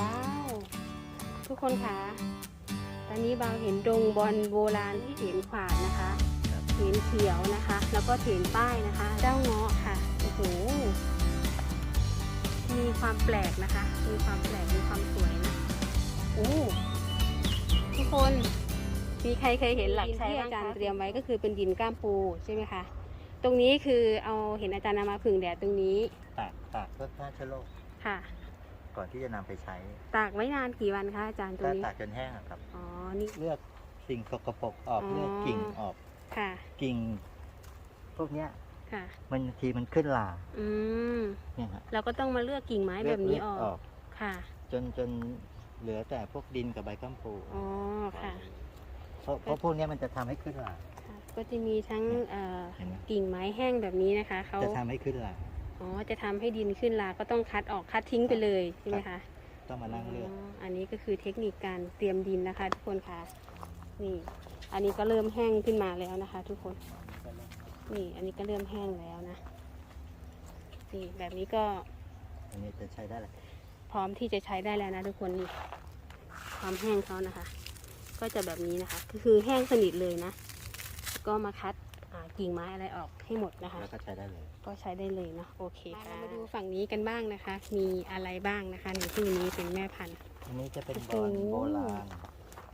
ว้าว ทุกคนคะตอนนี้บาวเห็นดงบอลโบราณที่เห็นขวาดนะคะครับเห็นเขียวนะคะ แล้วก็เห็นป้ายนะคะ เจ้าเงาะค่ะโอ้โหมีความแปลกนะคะ มีความแปลกมีความสวยนะโอ้ทุกคนมีใครเคยเห็นหลักที่อาจารย์เตรียมไว้ก็คือเป็นดินก้ามปูใช่ไหมคะตรงนี้คือเอาเห็นอาจารย์นำมาผึ่งแดดตรงนี้ตากตากเพื่อฆ่าเชื้อโรคค่ะ ก่อนที่จะนำไปใช้ตากไว้นานกี่วันคะอาจารย์ตรงถ้านี้ตากจนแห้งอะครับ อ๋อนี่ เลือกสิ่งสกปรกออกอ๋อ เลือกกิ่งออกค่ะกิ่ง พวกเนี้ยค่ะ มันบางทีมันขึ้นลาอืมเนี่ยฮะเราก็ต้องมาเลือกกิ่งไม้แบบนี้ออกเลืกค่ะจนจนเหลือแต่พวกดินกับใบกัมปูอ๋อค่ะ เพราะเพราะพวกเนี้ยมันจะทำให้ขึ้นลา ค่ะก็จะมีทั้งเอ่อเห็นไหม กิ่งไม้แห้งแบบนี้นะคะเขาจะทำให้ขึ้นลา อ๋อจะทำให้ดินขึ้นลาก็ต้องคัดออกคัดทิ้งไปเลยใช่ไหมคะต้องมานั่งเลือกอ๋ออันนี้ก็คือเทคนิคการเตรียมดินนะคะ ทุกคนค่ะ นี่ อันนี้ก็เริ่มแห้งขึ้นมาแล้วนะคะ ทุกคน นี่ อันนี้ก็เริ่มแห้งแล้วนะนี่แบบนี้ก็อันนี้จะใช้ได้แหละพร้อมที่จะใช้ได้แล้วนะทุกคนนี่ความแห้งเขานะคะ ก็จะแบบนี้นะคะก็คือแห้งสนิทเลยนะแล้วก็มาคัดอ่า กิ่งไม้อะไรออกให้หมดนะคะ แล้วก็ใช้ได้เลย ก็ใช้ได้เลยเนาะโอเคค่ะมาดูฝั่งนี้กันบ้างนะคะ มีอะไรบ้างนะคะ ในที่นี้เป็นแม่พันธุ์อันนี้จะเป็นบโอ้อลโหโบราณ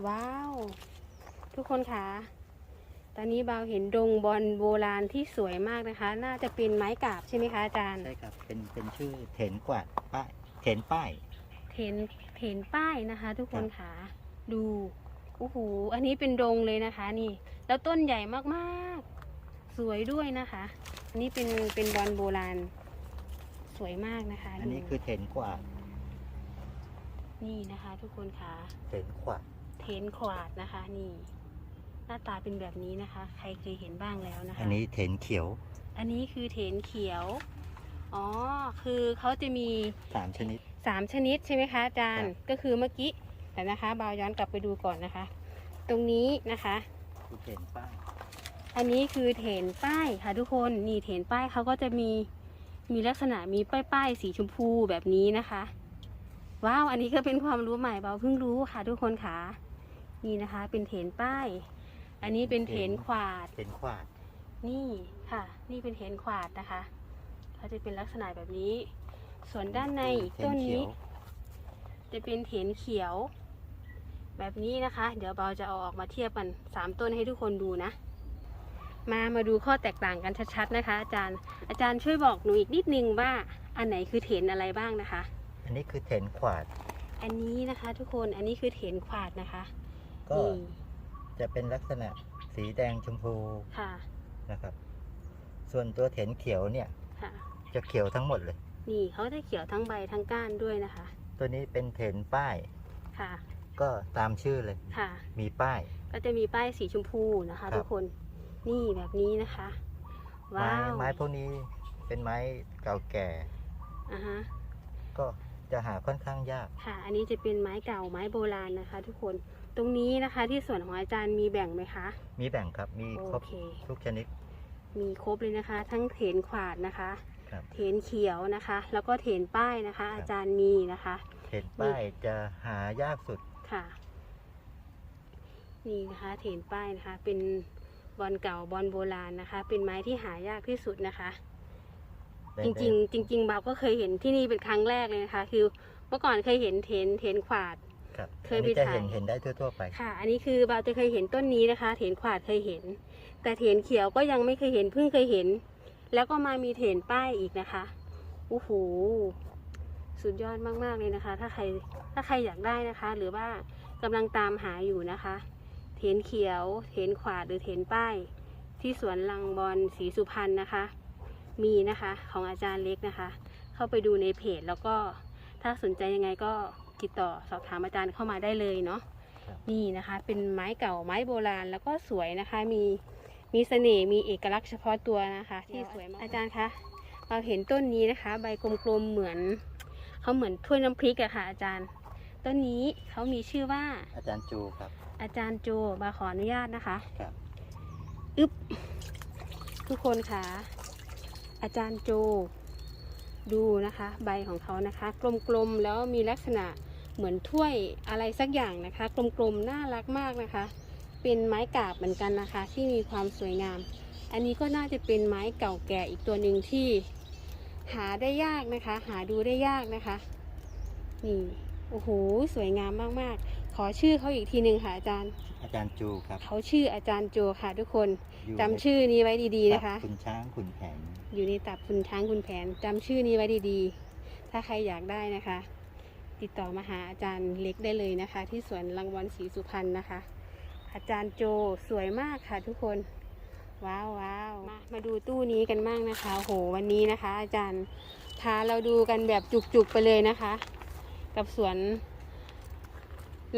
ว้าว ทุกคนคะตอนนี้บาวเห็นดงบอลโบราณที่สวยมากนะคะ น่าจะเป็นไม้กาบใช่ไหมคะอาจารย์ใช่ครับเป็นเป็นชื่อเถนกวาดป้ายเถนป้ายเห็นเห็นป้ายนะคะ ทุกคนค่ะดูโอ้โหอันนี้เป็นดงเลยนะคะ นี่ แล้วต้นใหญ่มากๆ สวยด้วยนะคะ อันนี้เป็นเป็นบอลโบราณ สวยมากนะคะอันนี้ดูคือเถนกวาดนี่นะคะ ทุกคนค่ะ เถนขวาดเทนขวาดนะคะ นี่ หน้าตาเป็นแบบนี้นะคะ ใครเคยเห็นบ้างแล้วนะคะ อันนี้เถนเขียวอันนี้คือเทนเขียว อ๋อ คือเขาจะมีสามชนิด สามชนิดใช่ไหมคะอาจารย์ครับก็คือเมื่อกี้แต่นะคะบาวย้อนกลับไปดูก่อนนะคะ ตรงนี้นะคะ คือเถนป้าย อันนี้คือเถนป้ายค่ะทุกคนนี่เถนป้ายเขาก็จะมีมีลักษณะมีป้ายป้ายสีชมพูแบบนี้นะคะ ว้าวอันนี้ก็เป็นความรู้ใหม่เบาเพิ่งรู้ค่ะทุกคนค่ะ นี่นะคะ เป็นเถนป้าย อันนี้เป็นเถนขวาดเถนขวาด นี่ค่ะ นี่เป็นเถนขวาดนะคะเขาจะเป็นลักษณะแบบนี้ ส่วนด้านในอีกเถต้นเขีนี้ยวจะเป็นเถนเขียว แบบนี้นะคะ เดี๋ยวเบาจะเอาออกมาเทียบกันสามต้นให้ทุกคนดูนะ มามาดูข้อแตกต่างกันชัดๆนะคะ อาจารย์อาจารย์ช่วยบอกหนูอีกนิดนึงว่าอันไหนคือเถนอะไรบ้างนะคะ อันนี้คือเถนขวาด อันนี้นะคะทุกคนอันนี้คือเถนขวาดนะคะก็นี่จะเป็นลักษณะสีแดงชมพูค่ะนะครับ ส่วนตัวเถนเขียวเนี่ย ค่ะ จะเขียวทั้งหมดเลย นี่เขาจะเขียวทั้งใบทั้งก้านด้วยนะคะ ตัวนี้เป็นเถนป้าย ค่ะก็ตามชื่อเลย ค่ะ มีป้าย ก็จะมีป้ายสีชมพูนะคะ ครับ ทุกคน นี่แบบนี้นะคะ ไม้ว้าวไม้พวกนี้เป็นไม้เก่าแก่ อ่าฮะ ก็จะหาค่อนข้างยาก ค่ะ อันนี้จะเป็นไม้เก่าไม้โบราณนะคะ ทุกคน ตรงนี้นะคะ ที่ส่วนของอาจารย์มีแบ่งไหมคะ มีแบ่งครับมีครโอบเค ทุกชนิด มีครบเลยนะคะ ทั้งเถนขวาดนะคะ ครับ เถนเขียวนะคะ แล้วก็เถนป้ายนะคะครับอาจารย์มีนะคะเถนป้ายจะหายากสุด ค่ะ นี่นะคะเถนป้ายนะคะ เป็น บอลเก่าบอลโบราณนะคะ เป็นไม้ที่หายากที่สุดนะคะเป็นจริงๆ จริงๆบาวก็เคยเห็นที่นี่เป็นครั้งแรกเลยนะคะ คือเมื่อก่อนเคยเห็นเถนเถนขวาด ครับเคยอันนี้จะไปถ่ายเห็นเห็นได้ทั่วๆไป ค่ะ อันนี้คือบาวจะเคยเห็นต้นนี้นะคะ เถนขวาดเคยเห็น แต่เถนเขียวก็ยังไม่เคยเห็นเพิ่งเคยเห็น แล้วก็มามีเถนป้ายอีกนะคะโอ้โหสุดยอดมากๆเลยนะคะ ถ้าใครถ้าใครอยากได้นะคะ หรือว่ากำลังตามหาอยู่นะคะ เถนเขียว เถนขวาดหรือเถนป้าย ที่สวนลังบอลศรีสุพรรณนะคะ มีนะคะของอาจารย์เล็กนะคะ เข้าไปดูในเพจแล้วก็ถ้าสนใจยังไงก็ติดต่อสอบถามอาจารย์เข้ามาได้เลยเนาะครับนี่นะคะ เป็นไม้เก่าไม้โบราณแล้วก็สวยนะคะ มีมีเสน่ห์มีเอกลักษณ์เฉพาะตัวนะคะ ที่สวยมากอาจารย์คะเราเห็นต้นนี้นะคะ ใบกลมๆเหมือนเขาเหมือนถ้วยน้ำพริกอะค่ะ อาจารย์ ต้นนี้เขามีชื่อว่าอาจารย์จูครับ อาจารย์โจบาขออนุญาตนะคะครับอึ๊บทุกคนคะอาจารย์โจดูนะคะ ใบของเขานะคะ กลมๆแล้วมีลักษณะเหมือนถ้วยอะไรสักอย่างนะคะ กลมๆน่ารักมากนะคะ เป็นไม้กาบเหมือนกันนะคะ ที่มีความสวยงาม อันนี้ก็น่าจะเป็นไม้เก่าแก่อีกตัวหนึ่งที่ หาได้ยากนะคะ หาดูได้ยากนะคะนี่ โอ้โห สวยงามมากๆ ขอชื่อเขาอีกทีหนึ่งค่ะอาจารย์ อาจารย์จูครับเขาชื่ออาจารย์โจค่ะทุกคนยู่จำชื่อนี้ไว้ดีๆนะคะ รับคุณช้างคุณแผนอยู่ในตับคุณช้างคุณแผนจำชื่อนี้ไว้ดีๆ ถ้าใครอยากได้นะคะ ติดต่อมาหาอาจารย์เล็กได้เลยนะคะ ที่สวนรังวันศรีสุพรรณนะคะ อาจารย์โจสวยมากค่ะทุกคน ว้าวว้าวมามาดูตู้นี้กันบ้างนะคะโหวันนี้นะคะ อาจารย์พาเราดูกันแบบจุกๆไปเลยนะคะ กับสวน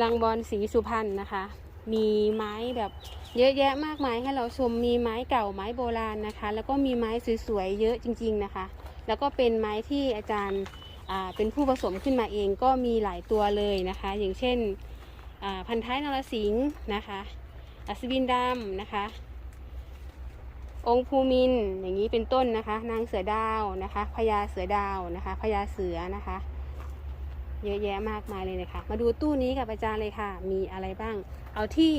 รังบอลศรีสุพรรณนะคะ มีไม้แบบเยอะแยะมากมายให้เราชมมีไม้เก่าไม้โบราณนะคะ แล้วก็มีไม้สวยๆเยอะจริง ๆนะคะ แล้วก็เป็นไม้ที่อาจารย์เป็นผู้ผสมขึ้นมาเองก็มีหลายตัวเลยนะคะ อย่างเช่นพันท้ายนรสิงห์นะคะอัศวินดำนะคะ องค์ภูมินอย่างนี้เป็นต้นนะคะ นางเสือดาวนะคะพญาเสือดาวนะคะพญาเสือนะคะ เยอะแยะมากมายเลยนะคะมาดูตู้นี้กับอาจารย์เลยค่ะ มีอะไรบ้าง เอาที่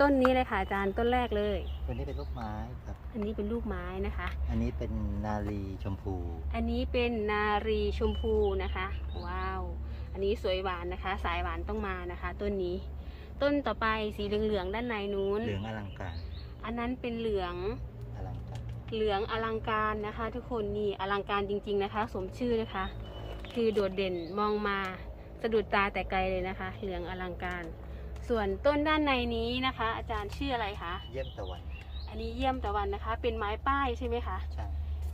ต้นนี้เลยค่ะอาจารย์ต้นแรกเลย ตัวนี้เป็นลูกไม้ครับ อันนี้เป็นลูกไม้นะคะ อันนี้เป็นนาลีชมพู อันนี้เป็นนารีชมพูนะคะว้าวอันนี้สวยหวานนะคะ สายหวานต้องมานะคะ ต้นนี้ ต้นต่อไปสีเหลืองๆด้านในนู้น เหลืองอลังการ อันนั้นเป็นเหลืองอลังการ เหลืองอลังการนะคะ ทุกคนนี่อลังการจริง ๆนะคะ สมชื่อนะคะ คือโดดเด่นมองมาสะดุดตาแต่ไกลเลยนะคะ เหลืองอลังการ ส่วนต้นด้านในนี้นะคะ อาจารย์ชื่ออะไรคะเยี่ยมตะวัน อันนี้เยี่ยมตะวันนะคะ เป็นไม้ป้ายใช่ไหมคะใช่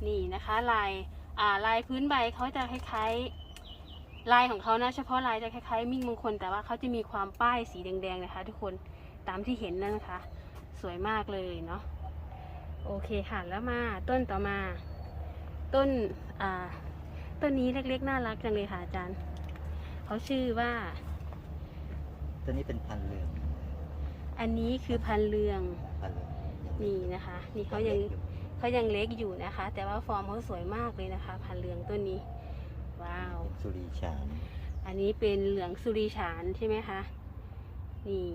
นี่นะคะ ลายอ่าลายพื้นใบเขาจะคล้ายๆ ลายของเขานะเฉพาะลายจะคล้ายๆ มิ่งมงคล แต่ว่าเขาจะมีความป้ายสีแดงๆนะคะ ทุกคนตามที่เห็นนั่นนะคะ สวยมากเลยเนาะโอเคค่ะแล้วมาต้นต่อมา ต้นอ่า ต้นนี้เล็กๆ น่ารักจังเลยค่ะอาจารย์เขาชื่อว่า ตัวนี้เป็นพันธุ์เหลืองอันนี้คือพันธุ์เรืองพันธุ์เหลืองนี่นะคะ นี่เขายังเขายังเล็กอยู่นะคะ แต่ว่าฟอร์มเขาสวยมากเลยนะคะ พันธุ์เหลืองต้นนี้ ว้าว เป็นสุรีชานอันนี้เป็นเหลืองสุริฉานใช่ไหมคะ นี่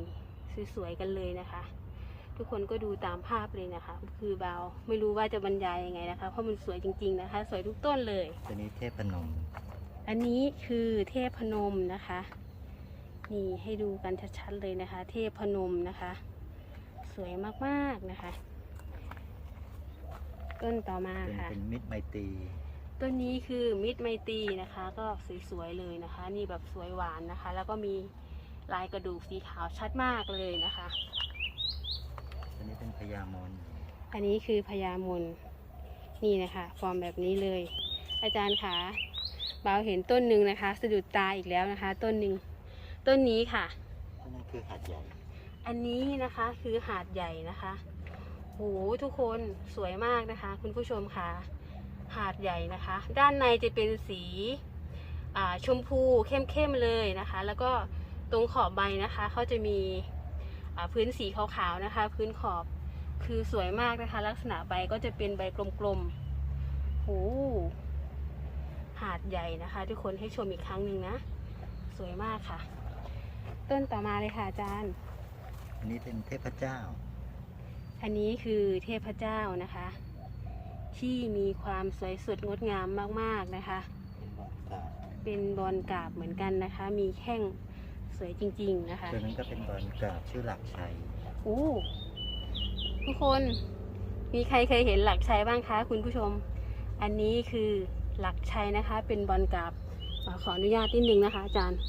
สวยๆกันเลยนะคะ ทุกคนก็ดูตามภาพเลยนะคะ คือเบาไม่รู้ว่าจะบรรยายยังไงนะคะ เพราะมันสวยจริง ๆนะคะ สวยทุกต้นเลย ตัวนี้เทพพนม อันนี้คือเทพพนมนะคะ นี่ให้ดูกันชัดๆเลยนะคะ เทพพนมนะคะ สวยมากๆนะคะ ต้นต่อมาเป็นค่ะ เป็นมิตรไมตรีต้นนี้คือมิตรไมตรีนะคะ ก็สวยๆเลยนะคะ นี่แบบสวยหวานนะคะ แล้วก็มีลายกระดูกสีขาวชัดมากเลยนะคะ ตัวนี้เป็นพญามนอันนี้คือพญามนนี่นะคะฟอร์มแบบนี้เลย อาจารย์คะเบาเห็นต้นหนึ่งนะคะสะดุดตาอีกแล้วนะคะ ต้นหนึ่งต้นนี้ค่ะตัวนั้นคือหาดใหญ่ อันนี้นะคะคือหาดใหญ่นะคะโหทุกคนสวยมากนะคะ คุณผู้ชมค่ะ หาดใหญ่นะคะ ด้านในจะเป็นสีอ่าชมพูเข้มๆเลยนะคะ แล้วก็ตรงขอบใบนะคะเขาจะมีอ่า พื้นสีขาวๆนะคะ พื้นขอบคือสวยมากนะคะ ลักษณะใบก็จะเป็นใบกลมๆโหหาดใหญ่นะคะ ทุกคนให้ชมอีกครั้งหนึ่งนะ สวยมากค่ะ ต้นต่อมาเลยค่ะอาจารย์ อันนี้เป็นเทพเจ้า อันนี้คือเทพเจ้านะคะ ที่มีความสวยสดงดงามมากๆนะคะ เป็นบอลกราบเป็นบอลกราบเหมือนกันนะคะ มีแข้ง สวยจริง ๆ นะคะตัวนั้นก็เป็นบอลกราบชื่อหลักชัยโอ้ทุกคนมีใครเคยเห็นหลักชัยบ้างคะ คุณผู้ชม อันนี้คือหลักชัยนะคะ เป็นบอลกราบอ่าขออนุญาตนิดนึงนะคะ อาจารย์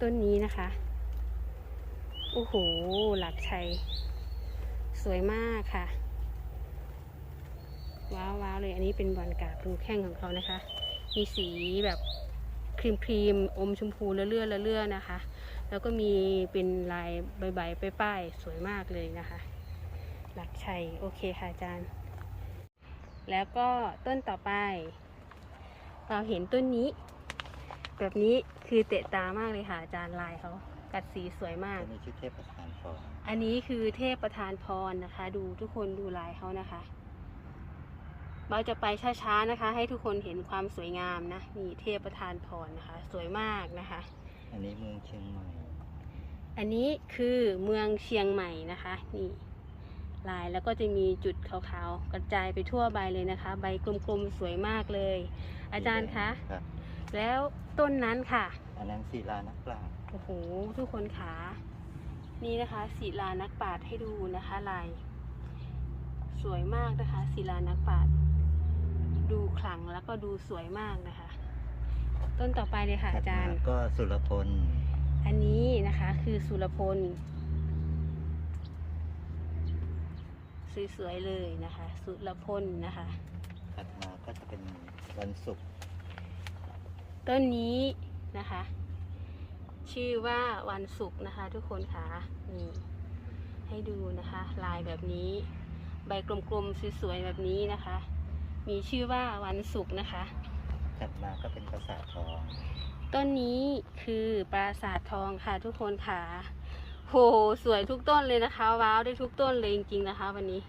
ต้นนี้นะคะโอ้โห หลักชัย สวยมากค่ะ ว้าวว้าวเลย อันนี้เป็นบอลกราบดูแข้งของเขานะคะ มีสีแบบ ครีมครีมๆอมชมพูเลื่อนๆเลื่อนๆนะคะ แล้วก็มีเป็นลายใบๆป้ายๆสวยมากเลยนะคะ หลักชัยโอเคค่ะอาจารย์ แล้วก็ต้นต่อไป เราเห็นต้นนี้ แบบนี้คือเตะตามากเลยค่ะอาจารย์ลายเขากัดสีสวยมากตัวนี้ชื่อเทพประธานฟองอันนี้คือเทพประธานพรนะคะ ดูทุกคนดูลายเขานะคะ เราจะไปช้าๆนะคะ ให้ทุกคนเห็นความสวยงามนะนี่เทพประธานพรนะคะ สวยมากนะคะ อันนี้เมืองเชียงใหม่ อันนี้คือเมืองเชียงใหม่นะคะนี่ลายแล้วก็จะมีจุดขาวๆกระจายไปทั่วใบเลยนะคะ ใบกลมๆสวยมากเลย อาจารย์คะครับ แล้วต้นนั้นค่ะอันนั้นศิลานักปราชญ์โอ้โหทุกคนขานี่นะคะศิลานักปราชญ์ให้ดูนะคะลาย สวยมากนะคะศิลานักปราชญ์ ดูขลังแล้วก็ดูสวยมากนะคะ ต้นต่อไปเลยค่ะถัดอาจารย์มก็สุรพล อันนี้นะคะคือสุรพลสวยๆเลยนะคะ สุรพลนะคะถัดมาก็จะเป็นวันศุกร์ต้นนี้นะคะ ชื่อว่าวันศุกร์นะคะ ทุกคนค่ะนี่ให้ดูนะคะ ลายแบบนี้ ใบกลมๆสวยๆแบบนี้นะคะ มีชื่อว่าวันศุกร์นะคะ ถัดมาก็เป็นปราสาททอง ต้นนี้คือปราสาททองค่ะทุกคนค่ะโหสวยทุกต้นเลยนะคะ ว้าวได้ทุกต้นเลยจริงๆนะคะ วันนี้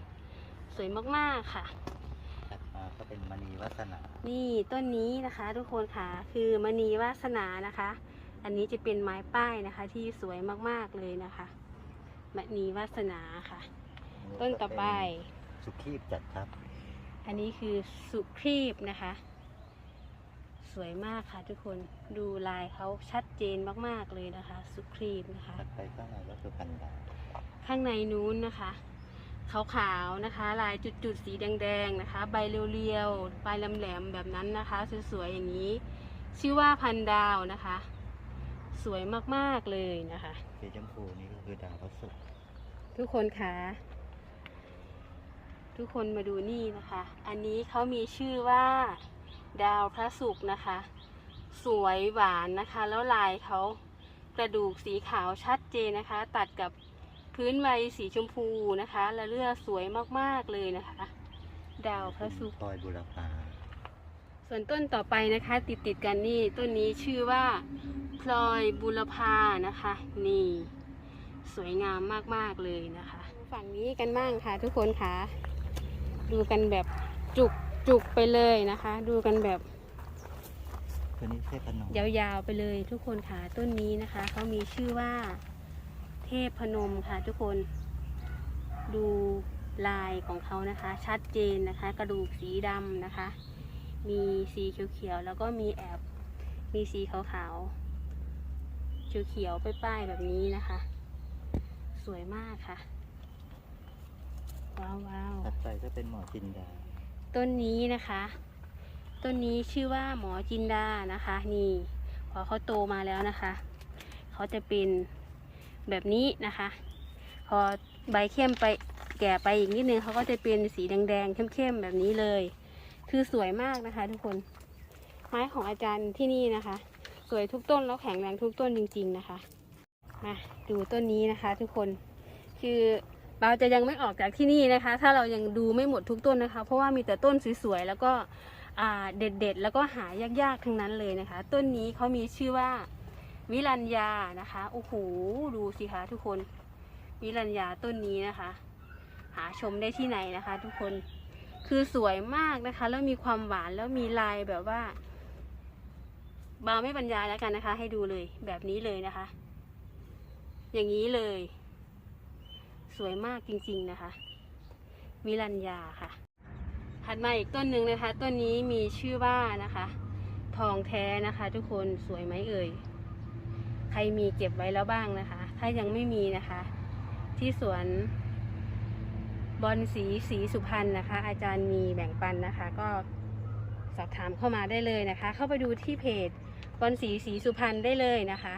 สวยมากๆค่ะ ถัดมาก็เป็นมณีวัฒนา นี่ต้นนี้นะคะ ทุกคนค่ะคือมณีวาสนานะคะ อันนี้จะเป็นไม้ป้ายนะคะ ที่สวยมากๆเลยนะคะมณีวาสนาค่ะ ต้นต่อไปสุขีบจัดครับ อันนี้คือสุครีบนะคะ สวยมากค่ะทุกคนดูลายเขาชัดเจนมากๆเลยนะคะ สุครีบนะคะ ถัดไปก็อะไรก็คือพันดาวข้างในนู้นนะคะขาวๆนะคะ ลายจุดๆสีแดงๆนะคะ ใบเรียวๆใบแหลมๆแบบนั้นนะคะ สวยๆอย่างนี้ ชื่อว่าพันดาวนะคะ สวยมากๆเลยนะคะ สีชมพูนี่ก็คือดาวพระศุกร์ทุกคนคะ ทุกคนมาดูนี่นะคะ อันนี้เขามีชื่อว่าดาวพระศุกร์นะคะ สวยหวานนะคะ แล้วลายเขากระดูกสีขาวชัดเจนนะคะ ตัดกับพื้นใบสีชมพูนะคะและเลือดสวยมากๆเลยนะคะ ดาวพระศุกร์พลอยบุรพาส่วนต้นต่อไปนะคะ ติดติดๆกันนี่ต้นนี้ชื่อว่าพลอยบุรพานะคะ นี่ สวยงามมากๆเลยนะคะ ฝั่งนี้กันบ้างค่ะทุกคนค่ะ ดูกันแบบจุกจุกไปเลยนะคะ ดูกันแบบตัวนี้เทพนมยาวๆไปเลยทุกคนค่ะต้นนี้นะคะเขามีชื่อว่าเทพพนมค่ะทุกคนดูลายของเขานะคะ ชัดเจนนะคะ กระดูกสีดำนะคะ มีสีเขียวๆแล้วก็มีแอบมีสีขาวๆเขียวๆป้ายๆแบบนี้นะคะ สวยมากค่ะ ว้าวว้าวๆถัดไปก็เป็นหมอจินดา ต้นนี้นะคะ ต้นนี้ชื่อว่าหมอจินดานะคะ นี่พอเขาโตมาแล้วนะคะ เขาจะเป็นแบบนี้นะคะ พอใบเข้มไปแก่ไปอีกนิดนึงเขาก็จะเป็นสีแดงๆเข้มๆแบบนี้เลย คือสวยมากนะคะ ทุกคน ไม้ของอาจารย์ที่นี่นะคะ สวยทุกต้นแล้วแข็งแรงทุกต้นจริง ๆนะคะมาดูต้นนี้นะคะ ทุกคนคือ เราจะยังไม่ออกจากที่นี่นะคะ ถ้าเรายังดูไม่หมดทุกต้นนะคะ เพราะว่ามีแต่ต้นสวยๆแล้วก็เด็ดๆ แล้วก็หายากๆทั้งนั้นเลยนะคะ ต้นนี้เขามีชื่อว่าวิรัญญานะคะโอ้โหดูสิคะทุกคนวิรัญญาต้นนี้นะคะ หาชมได้ที่ไหนนะคะ ทุกคนคือสวยมากนะคะ แล้วมีความหวานแล้วมีลายแบบว่าบาไม่บรรยายแล้วกันนะคะ ให้ดูเลยแบบนี้เลยนะคะ อย่างนี้เลย สวยมากจริงๆนะคะวิรัญญาค่ะ ถัดมาอีกต้นหนึ่งนะคะ ต้นนี้มีชื่อว่านะคะ ทองแท้นะคะ ทุกคนสวยไหมเอ่ย ใครมีเก็บไว้แล้วบ้างนะคะ ถ้ายังไม่มีนะคะ ที่สวนบอลสีสีสุพรรณนะคะ อาจารย์มีแบ่งปันนะคะ ก็สอบถามเข้ามาได้เลยนะคะ เข้าไปดูที่เพจบอลสีสีสุพรรณได้เลยนะคะ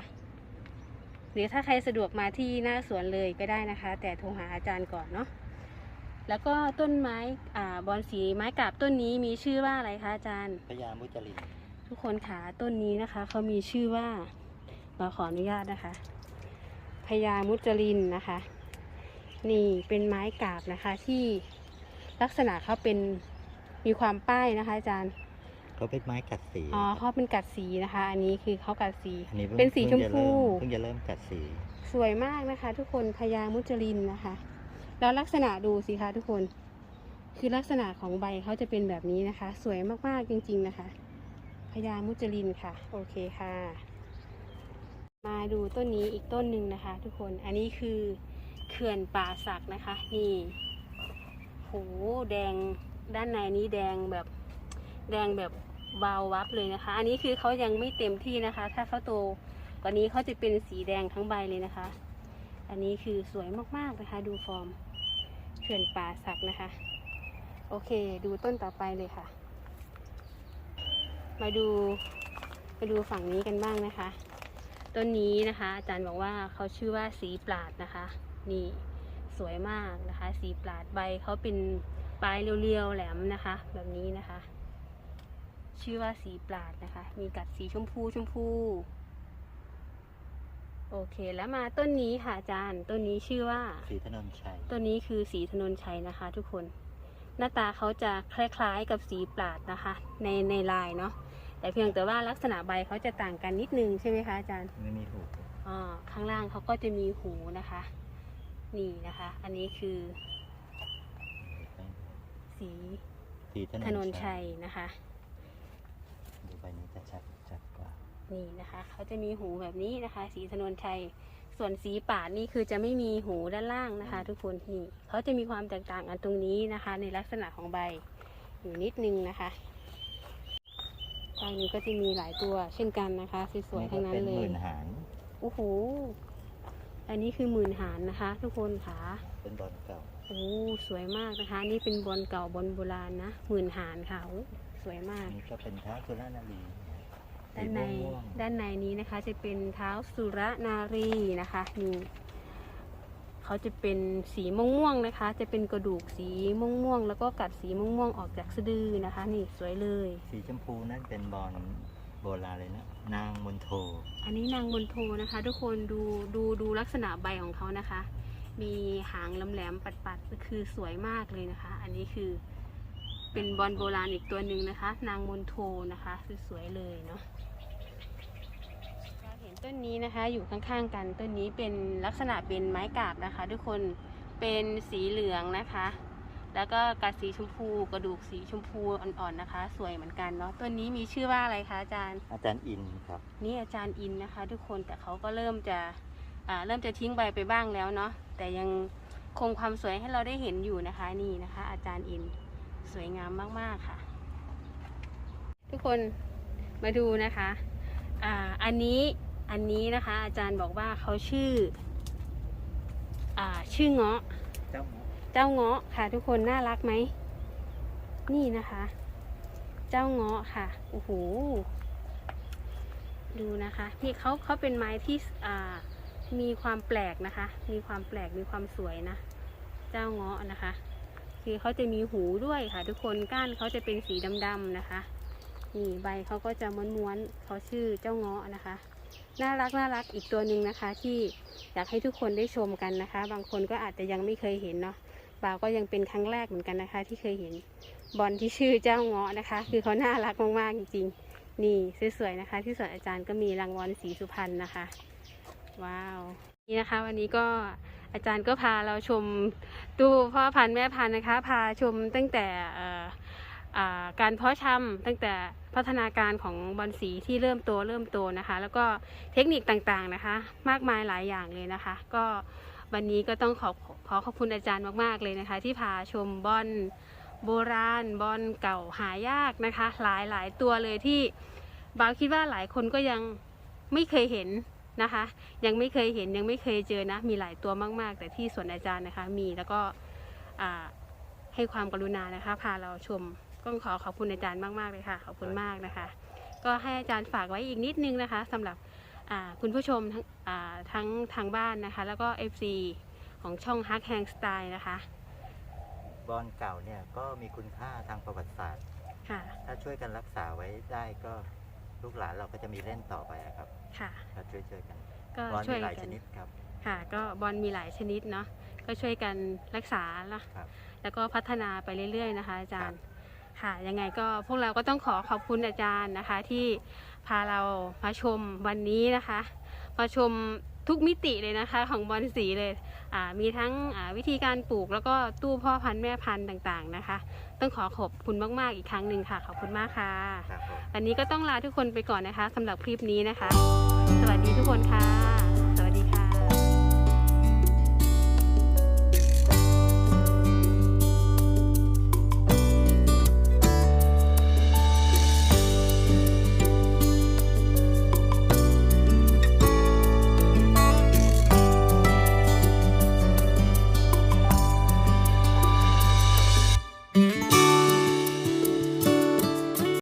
หรือถ้าใครสะดวกมาที่หน้าสวนเลยก็ได้นะคะ แต่โทรหาอาจารย์ก่อนเนาะแล้วก็ต้นไม้อ่าบอนสีไม้กาบต้นนี้มีชื่อว่าอะไรคะอาจารย์พญามุจลินทุกคนขาต้นนี้นะคะเขามีชื่อว่าเราขออนุญาตนะคะพญามุจลินนะคะ นี่เป็นไม้กาบนะคะที่ลักษณะเขาเป็นมีความป้ายนะคะอาจารย์ เขาเป็นไม้กัดสีอ๋อเขาเป็นกัดสีนะคะ อันนี้คือเขากัดสี อันนี้พิ่งเป็นสีชมพูเพิ่งจะเริ่มเพิ่งจะเริ่มกัดสี สวยมากนะคะ ทุกคนพญามุจลินนะคะ แล้วลักษณะดูสิคะทุกคน คือลักษณะของใบเขาจะเป็นแบบนี้นะคะ สวยมากๆจริง ๆนะคะพญามุจลินค่ะ โอเคค่ะ มาดูต้นนี้อีกต้นหนึ่งนะคะ ทุกคน อันนี้คือเขื่อนป่าสักนะคะ นี่โหแดงด้านในนี้แดงแบบแดงแบบ วาววับเลยนะคะ อันนี้คือเขายังไม่เต็มที่นะคะ ถ้าเขาโตกว่านี้เขาจะเป็นสีแดงทั้งใบเลยนะคะ อันนี้คือสวยมากๆนะคะ ดูฟอร์มเขื่อนป่าสักนะคะ โอเค ดูต้นต่อไปเลยค่ะ มาดูมาดูฝั่งนี้กันบ้างนะคะ ต้นนี้นะคะ อาจารย์บอกว่าเขาชื่อว่าสีปราดนะคะ นี่สวยมากนะคะ สีปราดใบเขาเป็นปลายเรียวๆแหลมนะคะ แบบนี้นะคะ ชื่อว่าสีปราดนะคะ มีกัดสีชมพูชมพู โอเคแล้วมาต้นนี้ค่ะอาจารย์ต้นนี้ชื่อว่า สีถนนชัย ต้นนี้คือสีถนนชัยนะคะ ทุกคน หน้าตาเขาจะคล้ายๆกับสีปราดนะคะ ในในลายเนาะแต่เพียงแต่ว่าลักษณะใบเขาจะต่างกันนิดนึงใช่ไหมคะอาจารย์ไม่มีหูอ่าข้างล่างเขาก็จะมีหูนะคะ นี่นะคะ อันนี้คือสีสีถนนถนนชัยนะคะดู ใบนี้จะชัดชัดกว่า นี่นะคะเขาจะมีหูแบบนี้นะคะ สีถนนชัย ส่วนสีป่าดนี่คือจะไม่มีหูด้านล่างนะคะ ทุกคนนี่เขาจะมีความแตกต่างกันตรงนี้นะคะ ในลักษณะของใบอยู่นิดนึงนะคะทางนี้ก็จะมีหลายตัวเช่นกันนะคะสวยๆทั้งนั้นป็เลหยมื่นหางโอ้โหอันนี้คือหมื่นหารนะคะ ทุกคนค่ะเป็นบอลเก่าโอ้สวยมากนะคะ นี่เป็นบอลเก่าบอลโบราณนะหมื่นหารค่ะโอ้ สวยมาก นี่ก็เป็นท้าสุรานารีด้านในสีม่วงๆด้านในนี้นะคะจะเป็นเท้าสุรนารีนะคะนี่เขาจะเป็นสีม่วงๆนะคะ จะเป็นกระดูกสีม่วงๆแล้วก็กัดสีม่วงๆออกจากสะดือนะคะ นี่สวยเลย สีชมพูนั่นเป็นบอลโบราณเลยนะนางมนโท อันนี้นางบนโทนะคะ ทุกคนดูดูดูลักษณะใบของเขานะคะ มีหางแหลมๆปัดๆคือสวยมากเลยนะคะ อันนี้คือ เป็นบอลโบราณอีกตัวหนึ่งนะคะ นางมนโทนะคะคือสวยเลยเนาะเราเห็นต้นนี้นะคะอยู่ข้างๆกันต้นนี้เป็นลักษณะเป็นไม้กาบนะคะ ทุกคนเป็นสีเหลืองนะคะ แล้วก็กัดสีชมพูกระดูกสีชมพูอ่อนๆนะคะ สวยเหมือนกันเนาะต้นนี้มีชื่อว่าอะไรคะอาจารย์ อาจารย์อินครับนี่อาจารย์อินนะคะ ทุกคนแต่เขาก็เริ่มจะอ่าเริ่มจะทิ้งใบไปบ้างแล้วเนาะแต่ยังคงความสวยให้เราได้เห็นอยู่นะคะนี่นะคะ อาจารย์อิน สวยงามมากๆค่ะ ทุกคนมาดูนะคะอ่าอันนี้อันนี้นะคะ อาจารย์บอกว่าเขาชื่ออ่าชื่อเงาะเจ้าหมูเจ้าเงาะค่ะ ทุกคนน่ารักไหมนี่นะคะ เจ้าเงาะค่ะโอ้โหดูนะคะนี่เขาเขาเป็นไม้ที่อ่ามีความแปลกนะคะ มีความแปลกมีความสวยนะ เจ้าเงาะนะคะ คือเขาจะมีหูด้วยค่ะ ทุกคนก้านเขาจะเป็นสีดำๆนะคะนี่ใบเขาก็จะม้วนๆเขาชื่อเจ้าเงาะนะคะ น่ารักน่ารักอีกตัวหนึ่งนะคะ ที่อยากให้ทุกคนได้ชมกันนะคะ บางคนก็อาจจะยังไม่เคยเห็นเนาะบ่าวก็ยังเป็นครั้งแรกเหมือนกันนะคะ ที่เคยเห็นบอลที่ชื่อเจ้าเงาะนะคะ คือเขาน่ารักมากๆจริงๆนี่สวยๆนะคะ ที่สวนอาจารย์ก็มีรางวัลสีสุพรรณนะคะ ว้าวนี่นะคะ วันนี้ก็ อาจารย์ก็พาเราชมตู้พ่อพันธุ์แม่พันธุ์นะคะ พาชมตั้งแต่การเพาะชำตั้งแต่พัฒนาการของบอลสีที่เริ่มโตเริ่มโตนะคะ แล้วก็เทคนิคต่างๆนะคะ มากมายหลายอย่างเลยนะคะ ก็วันนี้ก็ต้องขอขอขอบคุณอาจารย์มากๆเลยนะคะ ที่พาชมบอลโบราณบอลเก่าหายากนะคะ หลายหลายตัวเลยที่บาวคิดว่าหลายคนก็ยังไม่เคยเห็น นะคะ ยังไม่เคยเห็นยังไม่เคยเจอนะ มีหลายตัวมาก ๆ แต่ที่สวนอาจารย์นะคะ มีแล้วก็อ่าให้ความกรุณานะคะ พาเราชมก็ขอขอบคุณอาจารย์มาก ๆ เลยค่ะ ขอบคุณมากนะคะ ก็ให้อาจารย์ฝากไว้อีกนิดนึงนะคะสำหรับอ่าคุณผู้ชมทั้งอ่าทั้งทางบ้านนะคะ แล้วก็ FC ของช่องฮักแฮงสไตล์นะคะบอลเก่าเนี่ยก็มีคุณค่าทางประวัติศาสตร์ค่ะถ้าช่วยกันรักษาไว้ได้ก็ ลูกหลานเราก็จะมีเล่นต่อไปอะครับค่ะถ้าช่วยช่วยๆกันก็บอลช่วมียหลายกัชนนิดครับ ค่ะ ก็บอลมีหลายชนิดเนาะก็ช่วยกันรักษาละครับ แล้วก็พัฒนาไปเรื่อย ๆ นะคะ อาจารย์ค่ะยังไงก็พวกเราก็ต้องขอขอบคุณอาจารย์นะคะ ที่พาเรามาชมวันนี้นะคะมาชมทุกมิติเลยนะคะ ของบอลสีเลยอ่า มีทั้งอ่าวิธีการปลูกแล้วก็ตู้พ่อพันธุ์แม่พันธุ์ต่างๆนะคะ ต้องขอขอบคุณมากๆอีกครั้งหนึ่งค่ะ ขอบคุณมากค่ะครับผมวันนี้ก็ต้องลาทุกคนไปก่อนนะคะสำหรับคลิปนี้นะคะ สวัสดีทุกคนค่ะ